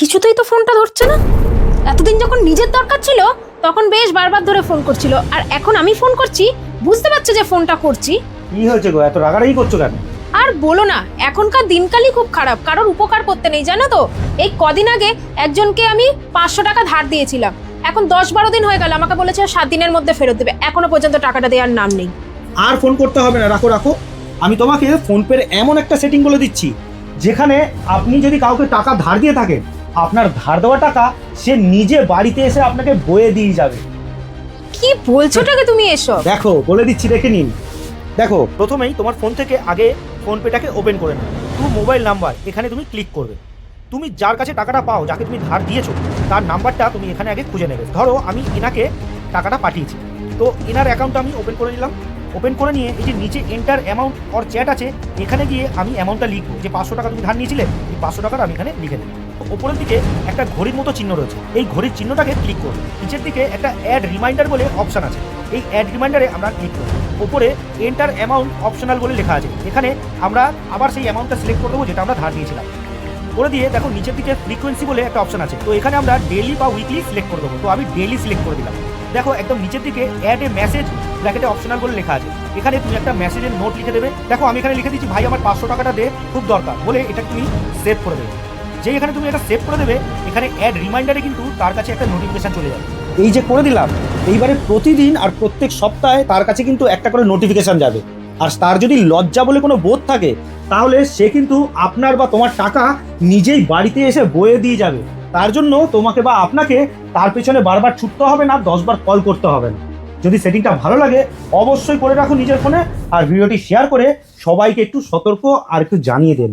কিছুতেই তো ফোনটা ধরছে না। এতদিন যখন নিজের দরকার ছিল তখন বেশ বারবার ধরে ফোন করছিল। আর এখন আমি ফোন করছি বুঝতে পারছে যে ফোনটা করছি? কি হয়েছে গো? এত রাগারাগি করছ কেন? আর বলো না এখনকার দিনকালই খুব খারাপ। কারোর উপকার করতে নেই জানো তো? এই কদিন আগে একজনকে আমি পাঁচশো টাকা ধার দিয়েছিলাম। এখন দশ বারো দিন হয়ে গেল আমাকে বলেছে সাত দিনের মধ্যে ফেরত দেবে। এখনও পর্যন্ত টাকাটা দেওয়ার নাম নেই। আর ফোন করতে হবে না রাখো রাখো। আমি তোমাকে ফোনপের এমন একটা সেটিং বলে দিচ্ছি যেখানে আপনি যদি কাউকে টাকা ধার দিয়ে থাকেন আপনার ধার দেওয়া টাকা সে নিজে বাড়িতে এসে আপনাকে বয়ে দিয়ে যাবে। কি বলছোটাকে তুমি এসব? দেখো বলে দিচ্ছি দেখে নিন। দেখো প্রথমেই তোমার ফোন থেকে আগে ফোনপেটাকে ওপেন করে নাও। টু মোবাইল নাম্বার এখানে তুমি ক্লিক করবে। তুমি যার কাছে টাকাটা পাও যাকে তুমি ধার দিয়েছ তার নাম্বারটা তুমি এখানে আগে খুঁজে নেবে। ধরো আমি এনাকে টাকাটা পাঠিয়েছি। তো এনার অ্যাকাউন্টটা আমি ওপেন করে নিলাম। ওপেন করে নিয়ে এই যে নিচে এন্টার অ্যামাউন্ট অর চ্যাট আছে এখানে গিয়ে আমি অ্যামাউন্টটা লিখব। যে পাঁচশো টাকা তুমি ধার নিয়েছিলে এই পাঁচশো টাকাটা আমি এখানে লিখে দেবো ওপরের দিকে একটা ঘড়ির মতো চিহ্ন রয়েছে। এই ঘড়ির চিহ্নটাকে ক্লিক করব নিচের দিকে একটা অ্যাড রিমাইন্ডার বলে অপশন আছে। এই অ্যাড রিমাইন্ডারে আমরা ক্লিক করব। ওপরে এন্টার অ্যামাউন্ট অপশনাল বলে লেখা আছে। এখানে আমরা আবার সেই অ্যামাউন্টটা সিলেক্ট করে দেবো যেটা আমরা ধার দিয়েছিলাম। করে দিয়ে দেখো নিচের দিকে ফ্রিকোয়েন্সি বলে একটা অপশন আছে। তো এখানে আমরা ডেলি বা উইকলি সিলেক্ট করে দেবো। তো আমি ডেলি সিলেক্ট করে দিলাম। দেখো একদম নিচের দিকে অ্যাড এ মেসেজ ব্র্যাকেটে অপশনাল বলে লেখা আছে। এখানে তুমি একটা মেসেজের নোট লিখে দেবে। দেখো আমি এখানে লিখে দিচ্ছি, ভাই, আমার পাঁচশো টাকাটা দে, খুব দরকার। বলে এটা তুমি সেভ করে দেবে। যেই এখানে তুমি এটা সেভ করে দেবে, এখানে অ্যাড রিমাইন্ডারে কিন্তু তার কাছে একটা নোটিফিকেশন চলে যাবে। এই যে করে দিলাম, এইবারে প্রতিদিন আর প্রত্যেক সপ্তাহে তার কাছে কিন্তু একটা করে নোটিফিকেশন যাবে। আর তার যদি লজ্জা বলে কোনো বোধ থাকে, তাহলে সে কিন্তু আপনার বা তোমার টাকা নিজেই বাড়িতে এসে বয়ে দিয়ে যাবে। তার জন্য তোমাকে বা আপনাকে তার পেছনে বারবার ছুটতে হবে না, দশবার কল করতে হবে না। যদি সেটিংটা ভালো লাগে, অবশ্যই করে রাখুন নিজের ফোনে, আর ভিডিওটি শেয়ার করে সবাইকে একটু সতর্ক আর একটু জানিয়ে দেন।